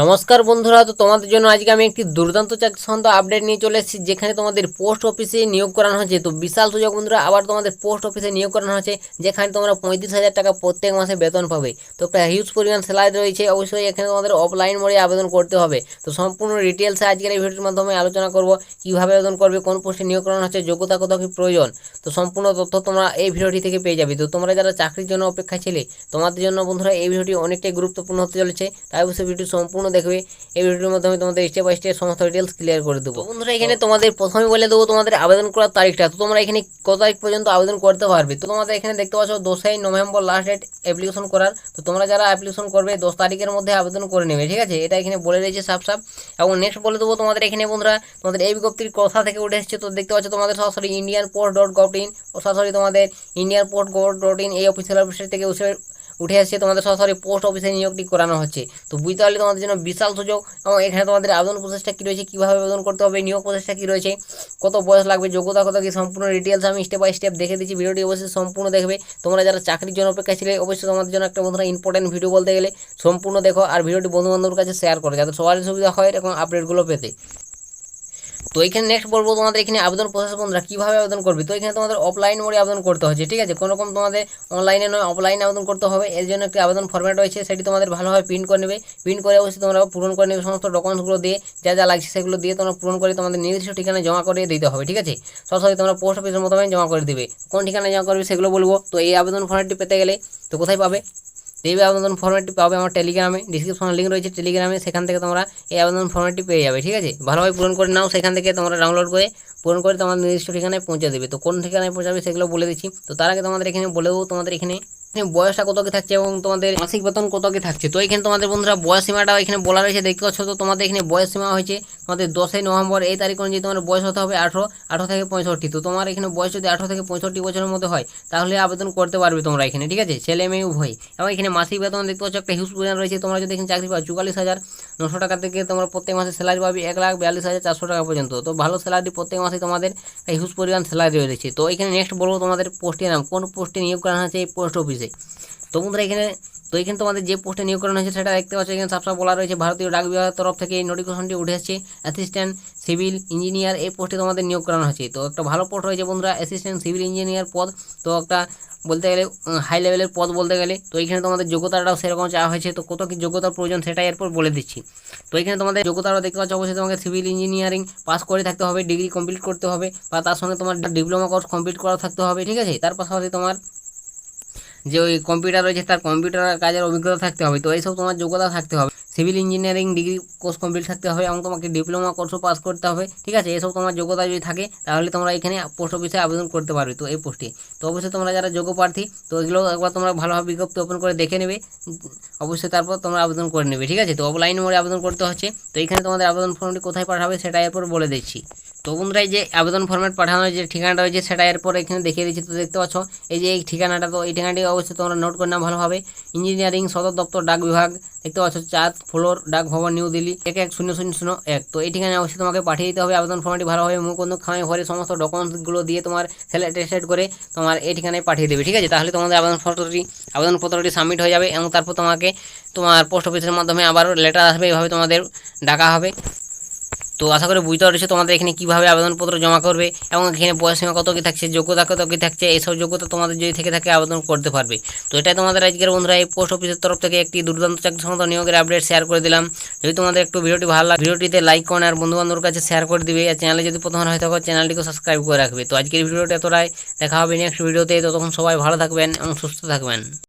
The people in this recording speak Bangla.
নমস্কার বন্ধুরা, তো তোমাদের জন্য আজকে আমি একটি দুর্দান্ত চাকরি সংক্রান্ত আপডেট নিয়ে চলে এসেছি, যেখানে তোমাদের পোস্ট অফিসে নিয়োগ করানো হচ্ছে তো বিশাল সুযোগ বন্ধুরা, আবার তোমাদের পোস্ট অফিসে নিয়োগ করানো হচ্ছে যেখানে তোমরা পঁয়ত্রিশ হাজার টাকা প্রত্যেক মাসে বেতন পাবে। তো একটা হিউজ পরিমাণ স্যালারি রয়েছে, অবশ্যই এখানে তোমাদের অফলাইন মোডে আবেদন করতে হবে। তো সম্পূর্ণ ডিটেলসে আজকের এই ভিডিওর মাধ্যমে আলোচনা করব, কীভাবে আবেদন করবে, কোন পোস্টে নিয়োগ করানো হচ্ছে যোগ্যতা কত কি প্রয়োজন। তো সম্পূর্ণ তথ্য তোমরা এই ভিডিওটি থেকে পেয়ে যাবে। তো তোমরা যারা চাকরির জন্য অপেক্ষা ছিলে, তোমাদের জন্য বন্ধুরা এই ভিডিওটি অনেকটাই গুরুত্বপূর্ণ হতে চলেছে। তাই অবশ্যই ভিডিও সম্পূর্ণ দেখবে এই ভিডিওর মাধ্যমে তোমাদের স্টেপ বাই স্টেপ সমস্ত ডিটেলস ক্লিয়ার করে দেবো। বন্ধুরা এখানে তোমাদের প্রথমে বলে দেবো তোমাদের আবেদন করার তারিখটা। তো তোমরা এখানে কত তারিখ পর্যন্ত আবেদন করতে পারবে? তো তোমাদের এখানে দেখতে পাচ্ছ দোসই নভেম্বর লাস্ট ডেট অ্যাপ্লিকেশন করার। তো তোমরা যারা অ্যাপ্লিকেশন করবে দশ তারিখের মধ্যে আবেদন করে নেবে ঠিক আছে? এটা এখানে বলে রয়েছে সাফ সাফ। এবং নেক্সট বলে দেবো তোমাদের এখানে বন্ধুরা তোমাদের এই বিজ্ঞপ্তির কথা থেকে উঠে এসেছে। তো দেখতে পাচ্ছ তোমাদের সরাসরি Indian post dot gov in ও সরাসরি তোমাদের Indian post gov dot in এই অফিসিয়াল ওয়েবসাইট থেকে উঠে আসছে তোমাদের সরাসরি পোস্ট অফিসে নিয়োগটি করানো হচ্ছে। তো বুঝতে পারলে তোমাদের জন্য বিশাল সুযোগ এবং এখানে তোমাদের আবেদন প্রসেসটা কী রয়েছে, কীভাবে আবেদন করতে হবে, নিয়োগ প্রসেসটা কী রয়েছে, কত বয়স লাগবে, যোগ্যতা কত, কি সম্পূর্ণ ডিটেলস আমি স্টেপ বাই স্টেপ দেখে দিচ্ছি। ভিডিওটি অবশ্যই সম্পূর্ণ দেখবে। তোমরা যারা চাকরির জন্য অপেক্ষা ছিলে, অবশ্যই তোমাদের জন্য একটা বন্ধুরা ইম্পর্টেন্ট ভিডিও বলতে গেলে সম্পূর্ণ দেখো। আর ভিডিওটি বন্ধু বান্ধবের কাছে শেয়ার করো, যাতে সবারই সুবিধা হয় এরকম আপডেটগুলো পেতে। তো এখানে নেক্সট বলব তোমাদের এখানে আবেদন প্রসেস বন্ধুরা, কীভাবে আবেদন করবে? তো এখানে তোমাদের অফলাইন মোডে আবেদন করতে হচ্ছে, ঠিক আছে? কোনোরকম তোমাদের অনলাইনে নয় অফলাইনে আবেদন করতে হবে। এর জন্য একটি আবেদন ফর্ম্যাট রয়েছে, সেটি তোমাদের ভালোভাবে প্রিন্ট করে নেবে। প্রিন্ট করে অবশ্যই তোমরা পূরণ করে নেবে, সমস্ত ডকুমেন্টসগুলো দিয়ে, যা যা লাগছে সেগুলো দিয়ে তোমরা পূরণ করে তোমাদের নির্দিষ্ট ঠিকানায় জমা করে দিতে হবে, ঠিক আছে? সরাসরি তোমরা পোস্ট অফিসের মাধ্যমে জমা করে দেবে। কোন ঠিকানায় জমা করবে সেগুলো বলব। তো এই আবেদন ফর্ম্যাটটি পেতে গেলে তো কোথায় পাবে? এই আবেদন ফর্মেটটি পাবে আমার টেলিগ্রামে ডিসক্রিপশনে লিঙ্ক রয়েছে টেলিগ্রামে সেখান থেকে তোমরা এই আবেদন ফর্মেটটি পেয়ে যাবে, ঠিক আছে? ভালোভাবে পূরণ করে নাও, সেখান থেকে তোমরা ডাউনলোড করে পূরণ করে তোমার নির্দিষ্ট ঠিকানায় পৌঁছে দেবে। তো কোন ঠিকানায় পৌঁছাবে সেগুলো বলে দিচ্ছি। তো তার আগে তোমাদের এখানে বলে দেবো, তোমাদের এখানে এখানে বয়সটা কত কি থাকছে এবং তোমাদের মাসিক বেতন কত কি থাকছে। তো এখানে তোমাদের বন্ধুরা বয়স সীমাটা এখানে বলা রয়েছে, দেখতে পাচ্ছ তো তোমাদের এখানে বয়স সীমা হয়েছে তোমাদের দশই নভেম্বর, এই তারিখ অনুযায়ী তোমার বয়স হতে হবে আঠেরো আঠেরো থেকে পঁয়ষট্টি। তো তোমার এখানে বয়স যদি আঠেরো থেকে পঁয়ষট্টি বছরের মধ্যে হয়, তাহলে আবেদন করতে পারবে তোমরা এখানে, ঠিক আছে? ছেলে মেয়ে উভয়। এবং এখানে মাসিক বেতন দেখতে পাচ্ছ, একটা হিউজ পরিমাণ রয়েছে। তোমরা যদি এখানে চাকরি পাও, চুয়াল্লিশ হাজার নশো টাকা থেকে তোমরা প্রত্যেক মাসে স্যালারি পাবে এক লাখ বিয়াল্লিশ হাজার চারশো টাকা পর্যন্ত। তো ভালো স্যালারি প্রত্যেক মাসে তোমাদের হিউজ পরিমাণ স্যালারি রয়েছে। তো এখানে নেক্সট বলব তোমাদের পোস্টের নাম। কোন পোস্টে নিয়োগ করা হয়েছে? এই পোস্ট অফিসে তো বন্ধুরা এখানে, তো এখানে তোমাদের যে পোস্টে নিয়োগ করানো হয়েছে সেটা দেখতে পাচ্ছ। এখানে সাবসাব বলা রয়েছে, ভারতীয় ডাক বিভাগের তরফ থেকে এই নোটিফিকেশনটি উঠে আসছে অ্যাসিস্ট্যান্ট সিভিল ইঞ্জিনিয়ার এই পোস্টে তোমাদের নিয়োগ করানো হয়েছে। তো একটা ভালো পোস্ট রয়েছে বন্ধুরা অ্যাসিস্ট্যান্ট সিভিল ইঞ্জিনিয়ার পদ। তো একটা বলতে গেলে হাই লেভেলের পদ বলতে গেলে। তো এখানে তোমাদের যোগ্যতাটাও সেরকম চাওয়া হয়েছে। তো কত কি যোগ্যতার প্রয়োজন সেটাই এরপর বলে দিচ্ছি। তো এখানে তোমাদের যোগ্যতাটাও দেখতে পাচ্ছ, অবশ্যই তোমাকে সিভিল ইঞ্জিনিয়ারিং পাস করে থাকতে হবে ডিগ্রি কমপ্লিট করতে হবে। বা তার সঙ্গে তোমার ডিপ্লোমা কোর্স কমপ্লিট করা থাকতে হবে, ঠিক আছে? তার পাশাপাশি তোমার যে ওই কম্পিউটার রয়েছে, তার কম্পিউটার কাজের অভিজ্ঞতা থাকতে হবে। তো এইসব তোমার যোগ্যতা থাকতে হবে। Civil engineering degree course complete থাকতে হবে এবং তোমাকে ডিপ্লোমা কোর্সও পাস করতে হবে। ঠিক আছে? এসব তোমার যোগ্যতা যদি থাকে, তাহলে তোমরা এখানে পোস্ট অফিসে আবেদন করতে পারবে তো এই পোস্টে তো অবশ্যই তোমরা যারা যোগ্য প্রার্থী, তো এগুলো একবার তোমরা ভালোভাবে বিজ্ঞপ্তি ওপেন করে দেখে নেবে। অবশ্যই তারপর তোমরা আবেদন করে নেবে। ঠিক আছে? তো অফলাইন মোডে আবেদন করতে হচ্ছে। তো এখানে তোমাদের আবেদন ফর্মটি কোথায় পাঠাবে সেটা এরপর বলে দিচ্ছি। তো বন্ধুরা এই যে আবেদন ফর্মেট পাঠানোর যে ঠিকানাটা রয়েছে সেটা এরপর এখানে দেখিয়ে দিচ্ছি, তো দেখতে পাচ্ছ, এই যে এই ঠিকানাটা, তো এই ঠিকানাটি অবশ্যই তোমরা নোট করে নাও ভালোভাবে ইঞ্জিনিয়ারিং সদর দপ্তর, ডাক বিভাগ, দেখতে পাচ্ছ, চাঁদ, ফ্লোর, ডাক ভবন, নিউ দিল্লি, এক এক শূন্য শূন্য শূন্য এক। তো এই ঠিকানায় অবশ্যই তোমাকে পাঠিয়ে দিতে হবে, আবেদন ফর্মটি ভালোভাবে মুখ বন্ধু খামে ভরে সমস্ত ডকুমেন্টসগুলো দিয়ে তোমার সিলেক্টেড করে তোমার এই ঠিকানায় পাঠিয়ে দেবে, ঠিক আছে? তাহলে তোমাদের আবেদন পত্রটি আবেদনপত্রটি সাবমিট হয়ে যাবে, এবং তারপর তোমাকে তোমার পোস্ট অফিসের মাধ্যমে আবারও লেটার আসবে, এইভাবে তোমাদের ডাকা হবে। তো আশা করি বুঝতে পারছি তোমাদের এখানে কীভাবে আবেদনপত্র জমা করবে এবং এখানে বয়সীমা কত কী থাকছে, যোগ্যতা কত কী থাকছে, এইসব যোগ্যতা তোমাদের যদি থেকে থাকে আবেদন করতে পারবে। তো এটাই তোমাদের আজকের বন্ধুরা, এই পোস্ট অফিসের তরফ থেকে একটি দুর্দান্ত চাকরি সংক্রান্ত নিয়োগের আপডেট শেয়ার করে দিলাম। যদি তোমাদের একটু ভিডিওটি ভালো লাগে, ভিডিওটিতে লাইক করেন আর বন্ধুবান্ধবের কাছে শেয়ার করে দিবে। আর চ্যানেলে যদি প্রথম হয়ে থাকো চ্যানেলটিকে সাবস্ক্রাইব করে রাখবে। তো আজকের ভিডিওটা এতটাই, দেখা হবে নেক্সট ভিডিওতে। ততক্ষণ সবাই ভালো থাকবেন এবং সুস্থ থাকবেন।